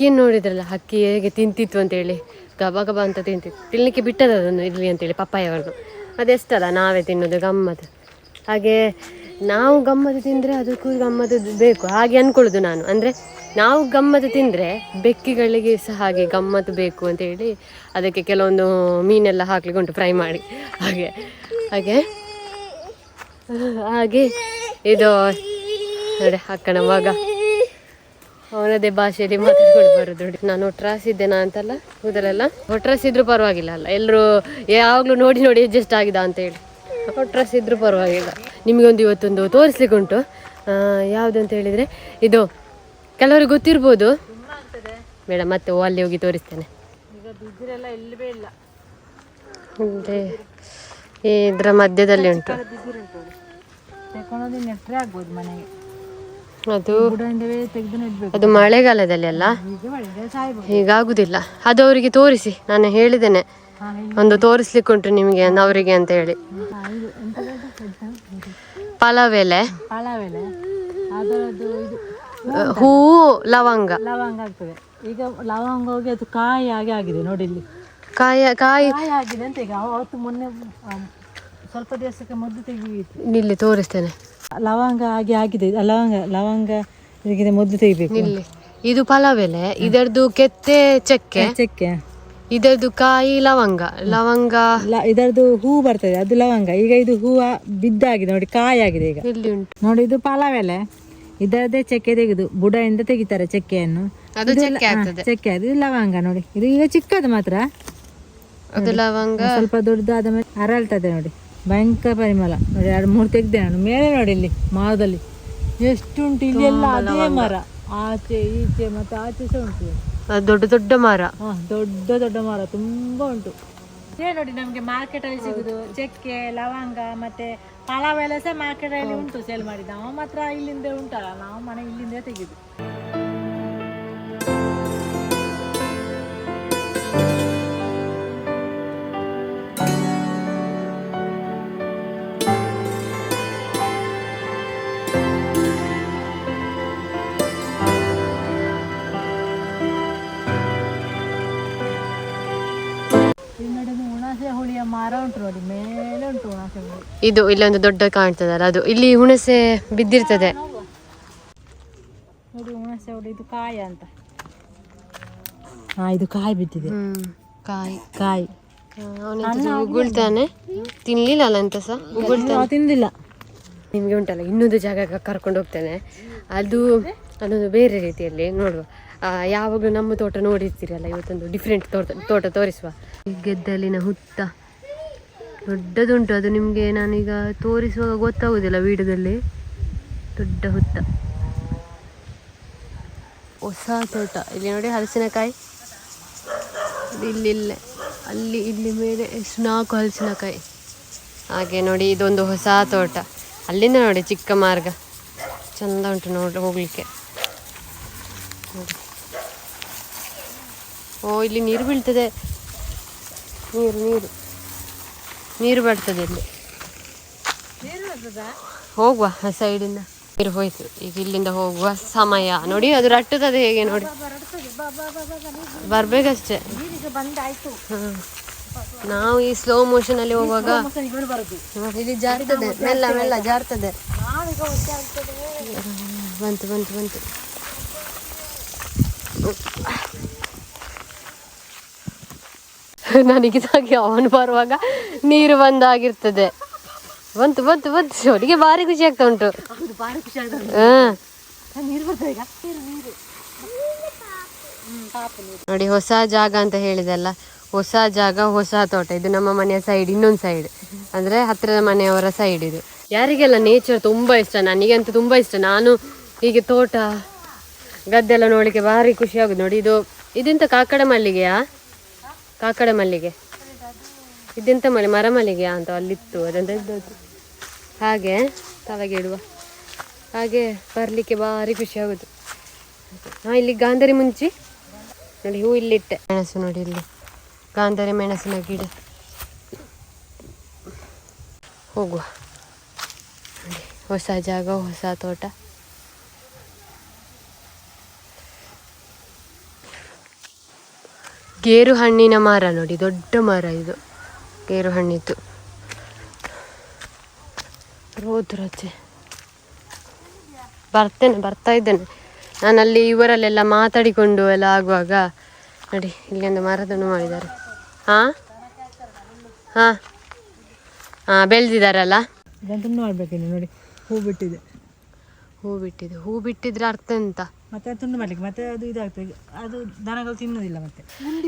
ಹಕ್ಕಿಯನ್ನು ನೋಡಿದ್ರಲ್ಲ, ಹಕ್ಕಿ ಹೇಗೆ ತಿಂತಿತ್ತು ಅಂತೇಳಿ. ಗಬ ಗಬ ಅಂತ ತಿಂತಿತ್ತು. ತಿನ್ನಲಿಕ್ಕೆ ಬಿಟ್ಟದ ಅದನ್ನು ಇರಲಿ ಅಂತೇಳಿ ಪಪ್ಪಾಯವರು ಅದೆಷ್ಟಲ್ಲ ನಾವೇ ತಿನ್ನೋದು, ಗಮ್ಮತ್ತು. ಹಾಗೆ ನಾವು ಗಮ್ಮತ್ತು ತಿಂದರೆ ಅದಕ್ಕೂ ಗಮ್ಮತ್ತು ಬೇಕು. ಹಾಗೆ ಅಂದ್ಕೊಳ್ಳೋದು ನಾನು. ಅಂದರೆ ನಾವು ಗಮ್ಮತ್ತು ತಿಂದರೆ ಬೆಕ್ಕಿಗಳಿಗೆ ಸಹ ಹಾಗೆ ಗಮ್ಮತ್ತು ಬೇಕು ಅಂತೇಳಿ ಅದಕ್ಕೆ ಕೆಲವೊಂದು ಮೀನೆಲ್ಲ ಹಾಕ್ಲಿಕ್ಕೆ ಉಂಟು ಫ್ರೈ ಮಾಡಿ. ಹಾಗೆ ಹಾಗೆ. ಹಾಗೆ ಇದು ನೋಡಿ ಅಕ್ಕನ ಮಗ. ಅವನದೇ ಭಾಷೆಯಲ್ಲಿ ಮಾತಾಡ್ಕೊಂಡು ಬರೋದು ನೋಡಿ. ನಾನು ಒಟ್ರಾಸಿದ್ದೇನಾ ಅಂತಲ್ಲ, ಕೂದಲೆಲ್ಲ? ಒಟ್ರಾಸಿದ್ರು ಪರವಾಗಿಲ್ಲ ಅಲ್ಲ. ಎಲ್ಲರೂ ಯಾವಾಗಲೂ ನೋಡಿ ನೋಡಿ ಅಡ್ಜಸ್ಟ್ ಆಗಿದ ಅಂತೇಳಿ ಒಟ್ರಾಸಿದ್ರು ಪರವಾಗಿಲ್ಲ. ನಿಮಗೊಂದು ಇವತ್ತೊಂದು ತೋರಿಸ್ಲಿಕ್ಕೆ ಉಂಟು. ಯಾವುದು ಅಂತ ಹೇಳಿದರೆ, ಇದು ಕೆಲವರಿಗೆ ಗೊತ್ತಿರ್ಬೋದು. ಬೇಡ ಮತ್ತೆ ಅಲ್ಲಿ ಹೋಗಿ ತೋರಿಸ್ತೇನೆ. ಇದರ ಮಧ್ಯದಲ್ಲಿ ಉಂಟು. ಅದು ಅದು ಮಳೆಗಾಲದಲ್ಲಿ ಅಲ್ಲ? ಹೀಗಾಗುದಿಲ್ಲ. ಅದು ಅವರಿಗೆ ತೋರಿಸಿ. ನಾನು ಹೇಳಿದ್ದೇನೆ. ಒಂದು ತೋರಿಸ್ಲಿಕ್ಕೆ ಉಂಟು ನಿಮಗೆ ಅವರಿಗೆ ಅಂತ ಹೇಳಿ. ಪಲಾವ್ ಎಲೆ ಹೂವು ಲವಂಗ. ಲವಂಗ ಆಗ್ತದೆ. ಈಗ ಲವಂಗ ಹೋಗಿ ಅದು ಕಾಯಿ ಹಾಗೆ ಆಗಿದೆ ನೋಡಿ ಇಲ್ಲಿ ಕಾಯ ಕಾಯಿ. ಕಾಯಿ ಆಗಿದೆ ಅಂತ ಈಗ ಅವತ್ತು ಮೊನ್ನೆ ಸ್ವಲ್ಪ ದಿವಸಕ್ಕೆ ಮೊದಲು ತೆಗಿ ಇಲ್ಲಿ ತೋರಿಸ್ತೇನೆ. ಲವಂಗ ಹಾಗೆ ಆಗಿದೆ. ಲವಂಗ ಲವಂಗ ಇದಕ್ಕೆ ಮೊದಲು ತೆಗಿಬೇಕು. ಇಲ್ಲಿ. ಇದು ಎಲೆ ಇದರದ್ದು ಕೆತ್ತೆ ಚಕ್ಕೆ ಚಕ್ಕೆ. ಇದರದ್ದು ಕಾಯಿ ಲವಂಗ. ಲವಂಗ ಇದರದ್ದು ಹೂ ಬರ್ತದೆ ಅದು ಲವಂಗ. ಈಗ ಇದು ಹೂವ ಬಿದ್ದಾಗಿದೆ ನೋಡಿ ಕಾಯಿ ಆಗಿದೆ ಈಗ. ಇಲ್ಲಿ ಉಂಟು. ನೋಡಿ ಇದು ಪಲಾವೆಲೆ. ಇದರದ್ದೇ ಚಕ್ಕೆ ತೆಗೆದು ಬುಡದಿಂದ ತೆಗಿತಾರೆ ಚಕ್ಕೆಯನ್ನು. ಅದು ಚೆಕ್ಕೆ ಚಕ್ಕೆ ಅದು ಇದು ಲವಂಗ ನೋಡಿ. ಇದು ಈಗ ಚಿಕ್ಕದು ಮಾತ್ರ. ಅದು ಲವಂಗ. ಸ್ವಲ್ಪ ದೊಡ್ಡದಾದ ಮೇಲೆ ಅರಳ್ತದೆ ನೋಡಿ. ಭಯಂಕರ ಪರಿಮಳ. ನೋಡಿ ಎರಡು ಮೂರು ತೆಗ್ದೆ ನಾನು. ಮೇಲೆ ನೋಡಿ ಇಲ್ಲಿ ಮರದಲ್ಲಿ ಎಷ್ಟುಂಟು ಇಲ್ಲಿ ಎಲ್ಲ ಅದೇ ಮರ. ಆಚೆ ಈಚೆ ಮತ್ತೆ ಆಚೆ ಸಹ ಉಂಟು. ದೊಡ್ಡ ದೊಡ್ಡ ಮರ. ಹಾ ದೊಡ್ಡ ದೊಡ್ಡ ಮರ. ತುಂಬಾ ಉಂಟು. ಇದೇ ನೋಡಿ ನಮಗೆ ಮಾರ್ಕೆಟ್ ಅಲ್ಲಿ ಸಿಗುದು. ಚೆಕ್ಕೆ ಲವಂಗ ಮತ್ತೆ ಪಲಾವೆಲ್ಲ ಸಹ ಮಾರ್ಕೆಟ್ ಅಲ್ಲಿ ಉಂಟು ಸೇಲ್ ಮಾಡಿದ್ದು. ನಾವು ಮಾತ್ರ ಇಲ್ಲಿಂದ ಉಂಟಲ್ಲ ನಾವು ಮನೆ ಇಲ್ಲಿಂದ ತೆಗೆದು. ಇದು ಇಲ್ಲೊಂದು ದೊಡ್ಡ ಕಾಣ್ತದಲ್ಲ ಅದು ಇಲ್ಲಿ ಹುಣಸೆ ಬಿದ್ದಿರ್ತದೆ. ನೋಡಿ ಹುಣಸೆ ಇದು ಕಾಯ ಅಂತ. ಹಾ ಇದು ಕಾಯಿ ಬಿದ್ದಿದೆ. ಕಾಯಿ. ಕಾಯಿ. ಉಗುಳ್ತಾನೆ. ತಿನ್ಲಿಲ್ಲ ಅಲ್ಲ ಎಂತ ಸಹ? ಉಗುಳ್ತಾನೆ. ತಿಂದಿಲ್ಲ ನಿಮಗೆ ಉಂಟಲ್ಲ ಇನ್ನೊಂದು ಜಾಗಕ್ಕೆ ಕರ್ಕೊಂಡು ಹೋಗ್ತೇನೆ. ಅದು ಅದೊಂದು ಬೇರೆ ರೀತಿಯಲ್ಲಿ ನೋಡುವ. ಯಾವಾಗಲೂ ನಮ್ಮ ತೋಟ ನೋಡಿರ್ತೀರಲ್ಲ ಇವತ್ತೊಂದು ಡಿಫ್ರೆಂಟ್ ತೋಟ ತೋಟ ತೋರಿಸುವ. ಗೆದ್ದಲಿನ ಹುತ್ತ. ದೊಡ್ಡದುಂಟು. ಅದು ನಿಮಗೆ ನಾನೀಗ ತೋರಿಸುವಾಗ ಗೊತ್ತಾಗೋದಿಲ್ಲ ವೀಡಿಯೋದಲ್ಲಿ. ದೊಡ್ಡ ಹುತ್ತ. ಹೊಸ ತೋಟ. ಇಲ್ಲಿ ನೋಡಿ ಹಲಸಿನಕಾಯಿ. ಇಲ್ಲಿಲ್ಲ. ಇಲ್ಲಿ ಇಲ್ಲೇ ಅಲ್ಲಿ ಇಲ್ಲಿ ಮೇಲೆ ಎಷ್ಟು ನಾಲ್ಕು ಹಲಸಿನಕಾಯಿ. ಹಾಗೆ ನೋಡಿ ಇದೊಂದು ಹೊಸ ತೋಟ. ಅಲ್ಲಿಂದ ನೋಡಿ ಚಿಕ್ಕ ಮಾರ್ಗ. ಚಂದ ಉಂಟು ನೋಡಿ ಹೋಗಲಿಕ್ಕೆ. ಓ, ಇಲ್ಲಿ ನೀರು ಬೀಳ್ತದೆ. ನೀರು ನೀರು. ನೀರು ಬರ್ತದೆ ಇಲ್ಲಿ. ಹೋಗುವ ಆ ಸೈಡಿಂದ. ನೀರು ಹೋಯ್ತು. ಈಗ ಇಲ್ಲಿಂದ ಹೋಗುವ ಸಮಯ. ನೋಡಿ ಅದು ರಟ್ಟುತ್ತದೆ ಹೇಗೆ ನೋಡಿ. ಬರ್ಬೇಕಷ್ಟೇ. ನಾವು ಈ ಸ್ಲೋ ಮೋಷನ್ ಅಲ್ಲಿ ಹೋಗುವಾಗ ಇಲ್ಲಿ ಜಾರ್ತದೆ. ಮೆಲ್ಲ ಮೆಲ್ಲ ಜಾರ್ತದೆ. ಬಂತು ಬಂತು ಬಂತು. ನನಗಿದಾಗಿ ಅವನು ಬರುವಾಗ ನೀರು ಬಂದಾಗಿರ್ತದೆ. ಬಂತು ಬಂತು ಬಂತು. ಅವನಿಗೆ ಭಾರಿ ಖುಷಿ ಆಗ್ತಾ ಉಂಟು. ನೋಡಿ ಹೊಸ ಜಾಗ ಅಂತ ಹೇಳಿದಲ್ಲ. ಹೊಸ ಜಾಗ ಹೊಸ ತೋಟ. ಇದು ನಮ್ಮ ಮನೆಯ ಸೈಡ್ ಇನ್ನೊಂದು ಸೈಡ್ ಅಂದ್ರೆ ಹತ್ತಿರದ ಮನೆಯವರ ಸೈಡ್ ಇದು. ಯಾರಿಗೆಲ್ಲ ನೇಚರ್ ತುಂಬಾ ಇಷ್ಟ? ನನಗಂತೂ ತುಂಬಾ ಇಷ್ಟ. ನಾನು ಹೀಗೆ ತೋಟ ಗದ್ದೆ ಎಲ್ಲ ನೋಡ್ಲಿಕ್ಕೆ ಭಾರಿ ಖುಷಿ ಆಗುದು. ನೋಡಿ ಇದು ಇದೆಂತ ಕಾಕಡ ಮಲ್ಲಿಗೆಯಾ ಕಾಕಡ ಮಲ್ಲಿಗೆ. ಇದೆಂತ ಮಲ್ಲಿ, ಮರ ಮಲ್ಲಿಗೆ ಅಂತ ಅಲ್ಲಿತ್ತು, ಅದಂತ ಇದ್ದದ್ದು. ಹಾಗೆ ತಲೆಗೆ ಇಡುವ. ಹಾಗೆ ಬರಲಿಕ್ಕೆ ಭಾರಿ ಖುಷಿ ಆಗುದು. ಹಾ, ಇಲ್ಲಿ ಗಾಂಧರಿ ಮುಂಚಿ. ನೋಡಿ ಹೂ ಇಲ್ಲಿಟ್ಟೆ. ಮೆಣಸು ನೋಡಿ ಇಲ್ಲಿ. ಗಾಂಧರಿ ಮೆಣಸಿನ ಗಿಡ. ಹೋಗುವ. ಹೊಸ ಜಾಗ, ಹೊಸ ತೋಟ. ಗೇರು ಹಣ್ಣಿನ ಮರ ನೋಡಿ ದೊಡ್ಡ ಮರ ಇದು. ಗೇರು ಹಣ್ಣಿತ್ತು ರೋದ್ರಚೆ ಬರ್ತೇನೆ ಬರ್ತಾ ಇದ್ದೇನೆ. ನಾನಲ್ಲಿ ಇವರಲ್ಲೆಲ್ಲ ಮಾತಾಡಿಕೊಂಡು ಎಲ್ಲ ಆಗುವಾಗ ನೋಡಿ ಇಲ್ಲಿ ಒಂದು ಮರದನ್ನು ಮಾಡಿದ್ದಾರೆ. ಹಾಂ? ಹಾಂ? ಹಾಂ ಬೆಳೆದಿದ್ದಾರಲ್ಲ? ಇದನ್ನು ತುಂಡು ನೋಡಿ ಹೂ ಬಿಟ್ಟಿದೆ. ಹೂ ಬಿಟ್ಟಿದೆ. ಹೂ ಬಿಟ್ಟಿದ್ರೆ ಅರ್ಥ ಎಂತ? ಮತ್ತೆ ತುಂಡು ಮಾಡ್ಲಿಕ್ಕೆ ಮತ್ತೆ ಅದು ಇದಾಗ್ತದೆ. ಅದು ದನಗಳು ತಿನ್ನೋದಿಲ್ಲ ಮತ್ತೆ.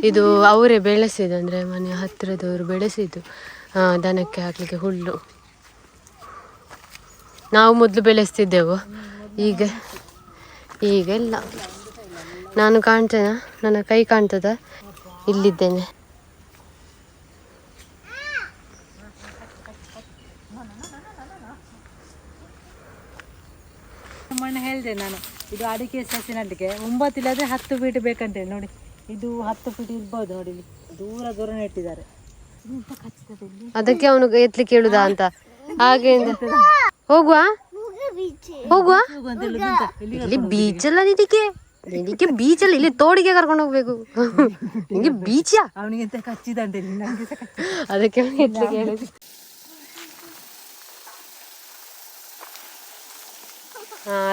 ಇದು ಅವರೇ ಬೆಳೆಸಿದ್ದು ಅಂದ್ರೆ ಮನೆ ಹತ್ತಿರದವರು ಬೆಳೆಸಿದ್ದು ದನಕ್ಕೆ ಹಾಕಲಿಕ್ಕೆ ಹುಲ್ಲು. ನಾವು ಮೊದಲು ಬೆಳೆಸ್ತಿದ್ದೆವು. ಈಗ ಈಗ ಇಲ್ಲ. ನಾನು ಕಾಣ್ತೇನೆ? ನನ್ನ ಕೈ ಕಾಣ್ತದ? ಇಲ್ಲಿದ್ದೇನೆ. ಹೇಳಿದೆ ನಾನು. ಇದು ಅಡಿಕೆ ಸಸಿ ನಡ್ಲಿಕ್ಕೆ ಒಂಬತ್ತು ಇಲ್ಲಾದ್ರೆ ಹತ್ತು ಫೀಟ್ ಬೇಕಂತೇಳಿ ನೋಡಿ. ಇದು ಹತ್ತು ಫೀಟ್ ಇರ್ಬೋದು ನೋಡಿ ಇಲ್ಲಿ. ದೂರ ದೂರ ನೆಟ್ಟಿದ್ದಾರೆ ಅದಕ್ಕೆ ಅವನು ಎತ್ಲಿಕ್ಕೆ ಕೇಳುದ ಅಂತ. ಹಾಗೆ ಹೋಗುವ? ಹೋಗುವ? ಇಲ್ಲಿ ಬೀಚ್ ಅಲ್ಲ ನಿನಗೆ? ನಿನಗೆ ಬೀಚ್ ಅಲ್ಲ ಇಲ್ಲಿ ತೋಡಿಗೆ ಕರ್ಕೊಂಡು ಹೋಗ್ಬೇಕು. ನಿನಗೆ ಬೀಚಾ ಅವನಿಗೆ ಕಚ್ಚಿದಂತೆ. ಅದಕ್ಕೆ ಅವನು ಎತ್ಲಿಕ್ಕೆ ಹೇಳಿದ್ದು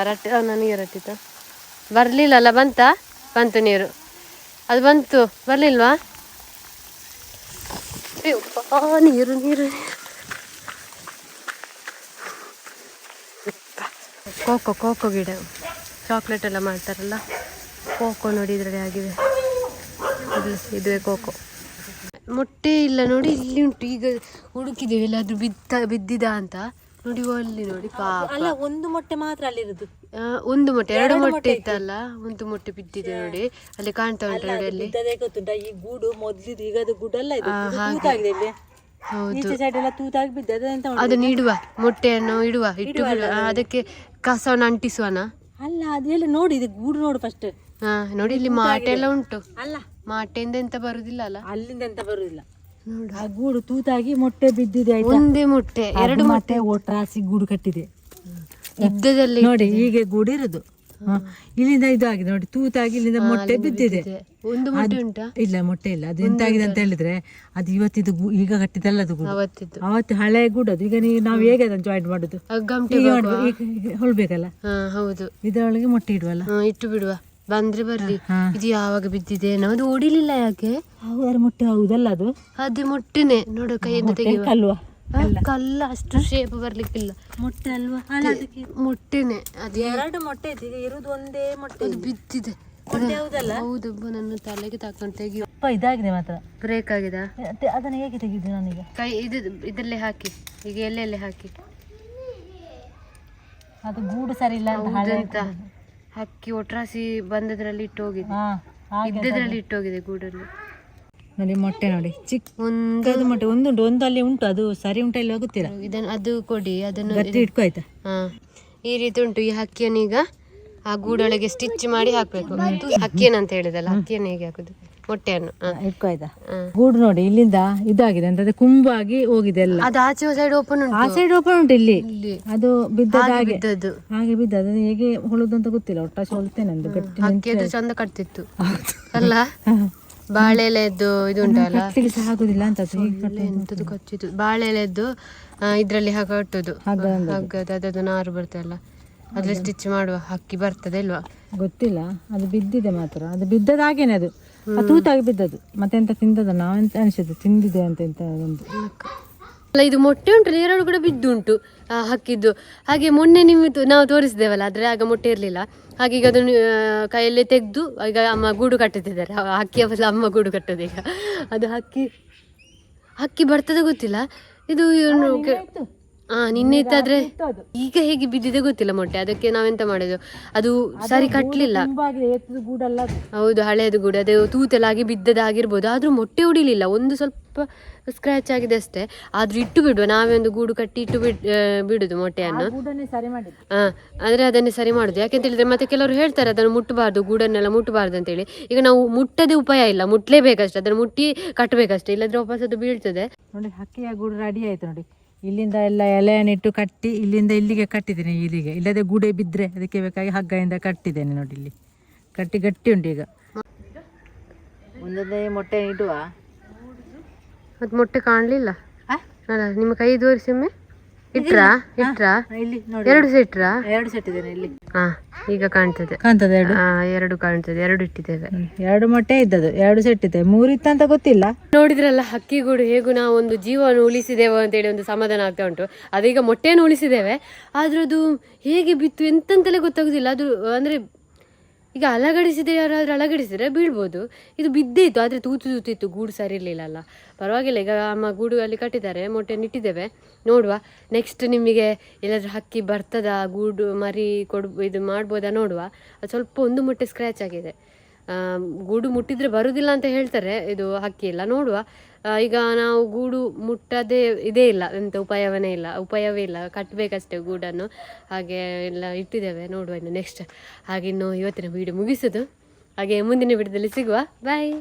ರಟ್ಟಿ ನನಗೆ ರಟ್ಟಿತ? ಬರಲಿಲ್ಲಲ್ಲ, ಬಂತ? ಬಂತು ನೀರು. ಅದು ಬಂತು, ಬರಲಿಲ್ವಾ? ನೀರು ನೀರು. ಕೋಕೋ ಕೋಕೋ ಗಿಡ. ಚಾಕ್ಲೇಟ್ ಎಲ್ಲ ಮಾಡ್ತಾರಲ್ಲ, ಕೋಕೋ ನೋಡಿ ಇದರಲ್ಲಿ ಆಗಿದೆ ಇದು ಇದುವೇ ಕೋಕೋ. ಮೊಟ್ಟೆ ಇಲ್ಲ ನೋಡಿ, ಇಲ್ಲಿ ಉಂಟು. ಈಗ ಹುಡುಕಿದ್ದೇವೆ ಎಲ್ಲಾದ್ರೂ ಬಿದ್ದ, ಬಿದ್ದಿದ ಅಂತ. ನೋಡಿ ಅಲ್ಲಿ ನೋಡಿ ಪಾಪ. ಅಲ್ಲ ಒಂದು ಮೊಟ್ಟೆ ಮಾತ್ರ ಅಲ್ಲಿರೋದು ಆ, ಒಂದು ಮೊಟ್ಟೆ ಎರಡು ಮೊಟ್ಟೆ ಇತ್ತಲ್ಲ ಒಂದು ಮೊಟ್ಟೆ ಬಿದ್ದಿದೆ ನೋಡಿ. ಅಲ್ಲಿ ಕಾಣ್ತಾ ಉಂಟು ನೋಡಿ ಅಲ್ಲಿ. ಗೊತ್ತುಂಟ ಈ ಗೂಡು ಮೊದ್ಲಿದ್ದು ಈಗ ಅದು ಗೂಡಲ್ಲ ಇದು ಇದು ತೂತಾಗಿದೆ ಇಲ್ಲಿ. ಹೌದು. ಈಚೆ ಸೈಡ್ ಎಲ್ಲ ತೂತಾಗಿ ಬಿದ್ದ? ಅದನ್ನು ಇಡುವ ಮೊಟ್ಟೆಯನ್ನು ಇಡುವ ಇಟ್ಟು ಬಿಡುವ. ಆ, ಅದಕ್ಕೆ ಕಸವನ್ನು ಅಂಟಿಸುವನ? ಅಲ್ಲ ಅದೆಲ್ಲ ನೋಡಿ ಇದು ಗೂಡು ನೋಡು ಫಸ್ಟ್ ಹಾ ನೋಡಿ ಇಲ್ಲಿ ಮಾಟೆ ಎಲ್ಲ ಉಂಟು. ಅಲ್ಲ. ಮಾಟೆಯಿಂದ ಎಂತ ಬರುದಿಲ್ಲ ಅಲ್ಲ? ಅಲ್ಲಿಂದ ಎಂತ ಬರುದಿಲ್ಲ. ಆ ಗೂಡು ತೂತಾಗಿ ಮೊಟ್ಟೆ ಬಿದ್ದಿದೆ ಆಯ್ತಾ? ಒಂದೇ ಮೊಟ್ಟೆ ಎರಡು ಮೊಟ್ಟೆ. ಒಟ್ರಾಸಿ ಗೂಡು ಕಟ್ಟಿದೆ. ಇದ್ದದಲ್ಲಿ ನೋಡಿ ಹೀಗೆ ಗೂಡು ಇರುದು. ಹ. ಇಲ್ಲಿಂದ ಇದು ಆಗಿದೆ ನೋಡಿ ತೂತಾಗಿ ಇಲ್ಲಿಂದ ಮೊಟ್ಟೆ ಬಿದ್ದಿದೆ. ಒಂದು ಮೊಟ್ಟೆ ಉಂಟಾ? ಇಲ್ಲ ಮೊಟ್ಟೆ ಇಲ್ಲ. ಅದು ಎಂತಾಗಿದೆ ಅಂತ ಹೇಳಿದ್ರೆ ಅದು ಇವತ್ತಿದು ಗು- ಈಗ ಕಟ್ಟಿದಲ್ಲ ಅದು ಗೂಡು. ಅವತ್ತಿದ್ದು. ಅವತ್ತು ಹಳೆ ಗೂಡು ಅದು. ಈಗ ನೀವು ನಾವು ಹೇಗೆ ಅದನ್ನು ಜಾಯಿಂಟ್ ಮಾಡುದು? ಹೊಲ್ಬೇಕಲ್ಲ ಈಗ ಮಾಡ್ಬೇಕು, ಈಗ ಈಗ ಹೊಳ್ಬೇಕಲ್ಲ? ಹಾ ಹೌದು. ಇದರೊಳಗೆ ಮೊಟ್ಟೆ ಇಡುವಲ್ಲ? ಹಾ ಇಟ್ಟು ಬಿಡುವ. ಬಂದ್ರೆ ಬರ್ಲಿ. ಇದು ಯಾವಾಗ ಬಿದ್ದಿದೆ ನಾವು ಓಡಿಲಿಲ್ಲ ಯಾಕೆ? ಮುಟ್ಟೆ ಮೊಟ್ಟೆ ಹೌದಲ್ಲ ಅದು? ಅದೇ ಮೊಟ್ಟೆನೆ. ನೋಡು ಕೈಯಿಂದ ತೆಗೆಯುವ. ಅಲ್ವಾ ಕಲ್ಲ ಅಷ್ಟು ಶೇಪ್ ಬರ್ಲಿಕ್ಕಿಲ್ಲ. ಮೊಟ್ಟೆ ಅಲ್ವಾ? ಮೊಟ್ಟೆನೆ. ಅದು ಎರಡು ಮೊಟ್ಟೆ ಇರುದು ಒಂದೇ ಮೊಟ್ಟೆ ಅದು ಬಿದ್ದಿದೆ. ಹೌದು ನನ್ನ ತಲೆಗೆ ತಕೊಂಡು ತೆಗಿಯುವ ಅಪ್ಪ ಇದಾಗಿದೆ ಮಾತ್ರ. ಬ್ರೇಕ್ ಆಗಿದೆ? ಅದನ್ನ ಹೇಗೆ ತೆಗಿದ್ದು ನನಗೆ? ಕೈ ಇದು ಇದರಲ್ಲೇ ಹಾಕಿ. ಈಗ ಎಲ್ಲೆಲ್ಲೇ ಹಾಕಿ. ಅದು ಗೂಡು ಸರಿ ಇಲ್ಲ ಅಂತ ಹಕ್ಕಿ ಒಟ್ರಾಸಿ ಬಂದದ್ರಲ್ಲಿ ಇಟ್ಟು ಹೋಗಿದೆ ಹಾ ಇದ್ದದ್ರಲ್ಲಿ ಇಟ್ಟು ಹೋಗಿದೆ ಗೂಡಲ್ಲಿ. ನೋಡಿ ಮೊಟ್ಟೆ ನೋಡಿ. ಚಿಕ್ಕ ಒಂದು ಮೊಟ್ಟೆ ಒಂದುಂಟು ಒಂದು ಅಲ್ಲಿ ಉಂಟು ಅದು ಸರಿ ಉಂಟ ಇಲ್ಲ ಗೊತ್ತಿಲ್ಲ. ಇದನ್ನು ಅದು ಕೊಡಿ ಅದನ್ನು ಗಟ್ಟಿ ಇಟ್ಕೋ ಆಯ್ತಾ ಈ ರೀತಿ ಉಂಟು ಈ ಹಕ್ಕಿಯನ್ನು ಈಗ ಆ ಗೂಡೊಳಗೆ ಸ್ಟಿಚ್ ಮಾಡಿ ಹಾಕಬೇಕು. ಹಕ್ಕಿಯನ್ನು ಅಂತ ಹೇಳಿದಲ್ಲ ಹಕ್ಕಿಯನ್ನು ಹೇಗೆ ಹಾಕುದು. ಮೊಟ್ಟೆಯನ್ನು. ಹಾ. ಇಟ್ಕೋ ಆಯ್ತಾ? ಗೂಡು ನೋಡಿ ಇಲ್ಲಿಂದ ಇದಾಗಿದೆ ಅಂತ ಕುಂಬಾಗಿ ಹೋಗಿದೆ ಎಲ್ಲ. ಅದು ಆಚೆ ಸೈಡ್ ಓಪನ್ ಆ ಉಂಟು. ಸೈಡ್ ಓಪನ್ ಉಂಟು ಇಲ್ಲಿ? ಅದು ಬಿದ್ದದ ಹಾಗೆ ಬಿದ್ದದ್ದು. ಹಾಗೆ ಬಿದ್ದ ಅದು ಹೇಗೆ ಹೊಳುದು ಅಂತ ಗೊತ್ತಿಲ್ಲ. ಒಟ್ಟಾಶಿ ಹೊಳ್ತೇನೆ ಅಂದು ಗಟ್ಟಿ ಅದು ಚಂದ ಕಟ್ತಿತ್ತು. ಅಲ್ಲ? ಬಾಳೆ ಎಲೆದ್ದು ಇದು ಉಂಟಲ್ಲ? ಸಹ ಆಗುದಿಲ್ಲ ಅಂತ ಎಲ್ಲ ಕಚ್ಚಿತ್ತು ಬಾಳೆ ಎಲೆದ್ದು ಇದರಲ್ಲಿ ಹಾಗೆ ಕಟ್ಟುದು. ಹಗ್ಗ ಹಗ್ಗದ ಅದದ್ದು ನಾರು ಬರ್ತಲ್ಲ ಅದ್ರಲ್ಲಿ ಸ್ಟಿಚ್ ಮಾಡುವ. ಹಕ್ಕಿ ಬರ್ತದೆ ಇಲ್ವಾ ಗೊತ್ತಿಲ್ಲ. ಅದು ಬಿದ್ದಿದೆ ಮಾತ್ರ. ಅದು ಬಿದ್ದದ ಹಾಗೇನೆ ಅದು ಅದು. ತೂತಾಗಿ ಬಿದ್ದದ್ದು. ಮತ್ತೆ ಎಂತ ತಿಂದದ ನಾವೆಂತ ಅನಿಸಿದ್ದು? ತಿಂದಿದೆ ಅಂತ ಎಂತ ಒಂದು. ಅಲ್ಲ ಇದು ಮೊಟ್ಟೆ ಉಂಟು ಎರಡು ಕೂಡ ಬಿದ್ದುಂಟು ಆ, ಹಕ್ಕಿದ್ದು ಹಾಗೆ ಮೊನ್ನೆ ನಿಮ್ದು ನಾವು ತೋರಿಸಿದ್ದೇವಲ್ಲ ಆದರೆ ಆಗ ಮೊಟ್ಟೆ ಇರಲಿಲ್ಲ. ಹಾಗೆ ಈಗ ಅದನ್ನು ಕೈಯಲ್ಲೇ ತೆಗೆದು ಈಗ ಅಮ್ಮ ಗೂಡು ಕಟ್ಟುತ್ತಿದ್ದಾರೆ ಆ ಹಕ್ಕಿಯ ಬದಲು ಅಮ್ಮ ಗೂಡು ಕಟ್ಟೋದು ಈಗ. ಅದು ಹಕ್ಕಿ ಹಕ್ಕಿ ಬರ್ತದೆ ಗೊತ್ತಿಲ್ಲ. ಇದು ಆ ನಿನ್ನೆ ಇತ್ತಾದ್ರೆ ಈಗ ಹೇಗೆ ಬಿದ್ದಿದೆ ಗೊತ್ತಿಲ್ಲ ಮೊಟ್ಟೆ ಅದಕ್ಕೆ ನಾವೆಂತ ಮಾಡೋದು? ಅದು ಸರಿ ಅದು. ಹೌದು ಹಳೆಯದು ಕೂಡ ಅದು ತೂತೆಲಾಗಿ ಬಿದ್ದದಾಗಿರ್ಬೋದು ಆದ್ರೂ ಮೊಟ್ಟೆ ಉಡಿಲಿಲ್ಲ ಒಂದು ಸ್ವಲ್ಪ ಸ್ಕ್ರಾಚ್ ಆಗಿದೆ ಅಷ್ಟೇ. ಆದ್ರೂ ಇಟ್ಟು ಬಿಡುವ ನಾವೇ ಒಂದು ಗೂಡು ಕಟ್ಟಿ ಇಟ್ಟು ಬಿಡ್ ಬಿಡುದು ಮೊಟ್ಟೆಯನ್ನು. ಹಾ ಸರಿ ಮಾಡಿದ್ದು. ಆ, ಅಂದ್ರೆ ಅದನ್ನೇ ಸರಿ ಮಾಡುದು. ಯಾಕೆಂತ ಹೇಳಿದ್ರೆ ಮತ್ತೆ ಕೆಲವರು ಹೇಳ್ತಾರೆ ಅದನ್ನು ಮುಟ್ಟಬಾರ್ದು ಗೂಡನ್ನೆಲ್ಲ ಮುಟ್ಟಬಾರ್ದು ಅಂತೇಳಿ. ಈಗ ನಾವು ಮುಟ್ಟದೆ ಉಪಾಯ ಇಲ್ಲ ಮುಟ್ಲೇಬೇಕಷ್ಟೇ ಅದನ್ನು ಮುಟ್ಟಿ ಕಟ್ಟಬೇಕಷ್ಟೇ ಇಲ್ಲದ್ರೆ ವಾಪಸ್ ಅದು ಬೀಳ್ತದೆ. ನೋಡಿ ಹಕ್ಕಿಯ ಗೂಡು ರೆಡಿ ಆಯ್ತು ನೋಡಿ. ಇಲ್ಲಿಂದ ಎಲ್ಲ ಎಲೆಯನ್ನಿಟ್ಟು ಕಟ್ಟಿ ಇಲ್ಲಿಂದ ಇಲ್ಲಿಗೆ ಕಟ್ಟಿದ್ದೇನೆ ಇಲ್ಲಿಗೆ. ಇಲ್ಲದೆ ಗುಡೆ ಬಿದ್ದರೆ ಅದಕ್ಕೆ ಬೇಕಾಗಿ ಹಗ್ಗದಿಂದ ಕಟ್ಟಿದ್ದೇನೆ ನೋಡಿ ಇಲ್ಲಿ. ಕಟ್ಟಿ ಗಟ್ಟಿ ಉಂಟು ಈಗ. ಒಂದೊಂದೇ ಮೊಟ್ಟೆ ಇಡುವ? ಮತ್ತೆ ಮೊಟ್ಟೆ ಕಾಣಲಿಲ್ಲ? ಅಲ್ಲ ನಿಮ್ಮ ಕೈ ತೋರಿಸಿ ಒಮ್ಮೆ? ಇಟ್ರಾ? ಇಟ್ರಾ? ಇಲ್ಲಿ ನೋಡಿ. ಎರಡು ಇಟ್ರಾ ಎರಡು ಸೆಟ್ ಇದ್ದೇನೆ ಇಲ್ಲಿ. ಹಾ ಈಗ ಕಾಣ್ತದೆ. ಕಾಣ್ತದೆ ಎರಡು? ಆ, ಎರಡು ಕಾಣ್ತದೆ ಎರಡು ಇಟ್ಟಿದ್ದೇವೆ. ಎರಡು ಮೊಟ್ಟೆ ಇದ್ದದು ಎರಡು ಸೆಟ್ ಇದೆ. ಮೂರಿತ್ತಂತ ಗೊತ್ತಿಲ್ಲ. ನೋಡಿದ್ರಲ್ಲ ಹಕ್ಕಿಗೂಡು ಹೇಗೂ ನಾವು ಒಂದು ಜೀವವನ್ನು ಅಂತ ಹೇಳಿ ಒಂದು ಸಮಾಧಾನ ಆಗ್ತಾ ಉಂಟು. ಅದೀಗ ಮೊಟ್ಟೆಯನ್ನು ಉಳಿಸಿದ್ದೇವೆ. ಆದ್ರೂ ಅದು ಹೇಗೆ ಬಿತ್ತು ಎಂತಂತಲೇ ಗೊತ್ತಾಗುದಿಲ್ಲ. ಅದು ಅಂದ್ರೆ ಈಗ ಅಲಗಡಿಸಿದೆ ಯಾರಾದರೂ ಅಲಗಡಿಸಿದರೆ ಬೀಳ್ಬೋದು. ಇದು ಬಿದ್ದೇ ಇತ್ತು ಆದರೆ ತೂತು ತೂತಿತ್ತು, ಗೂಡು ಸರಿ ಇರಲಿಲ್ಲ ಅಲ್ಲ ಪರವಾಗಿಲ್ಲ, ಈಗ ಅಮ್ಮ ಗೂಡು ಅಲ್ಲಿ ಕಟ್ಟಿದ್ದಾರೆ ಮೊಟ್ಟೆ ಇಟ್ಟಿದ್ದೇವೆ. ನೋಡುವ ನೆಕ್ಸ್ಟ್ ನಿಮಗೆ ಎಲ್ಲಾದರೂ ಹಕ್ಕಿ ಬರ್ತದ, ಗೂಡು ಮರಿ ಕೊಡ್, ಇದು ಮಾಡ್ಬೋದಾ ನೋಡುವ. ಅದು ಸ್ವಲ್ಪ ಒಂದು ಮೊಟ್ಟೆ ಸ್ಕ್ರ್ಯಾಚ್ ಆಗಿದೆ. ಗೂಡು ಮುಟ್ಟಿದ್ರೆ ಬರೋದಿಲ್ಲ ಅಂತ ಹೇಳ್ತಾರೆ, ಇದು ಹಕ್ಕಿ ಎಲ್ಲ ನೋಡುವ. ಈಗ ನಾವು ಗೂಡು ಮುಟ್ಟದೇ ಇದೇ ಇಲ್ಲ, ಎಂತ ಉಪಾಯವನೇ ಇಲ್ಲ, ಉಪಾಯವೇ ಇಲ್ಲ ಕಟ್ಟಬೇಕಷ್ಟೇ ಗೂಡನ್ನು. ಹಾಗೆ ಎಲ್ಲ ಇಟ್ಟಿದ್ದೇವೆ, ನೋಡುವ ಇನ್ನು ನೆಕ್ಸ್ಟ್ ಹಾಗೆ ಇನ್ನು ಇವತ್ತಿನ ವೀಡಿಯೋ ಮುಗಿಸೋದು. ಹಾಗೆ ಮುಂದಿನ ವಿಡಿಯೋದಲ್ಲಿ ಸಿಗುವ. ಬಾಯ್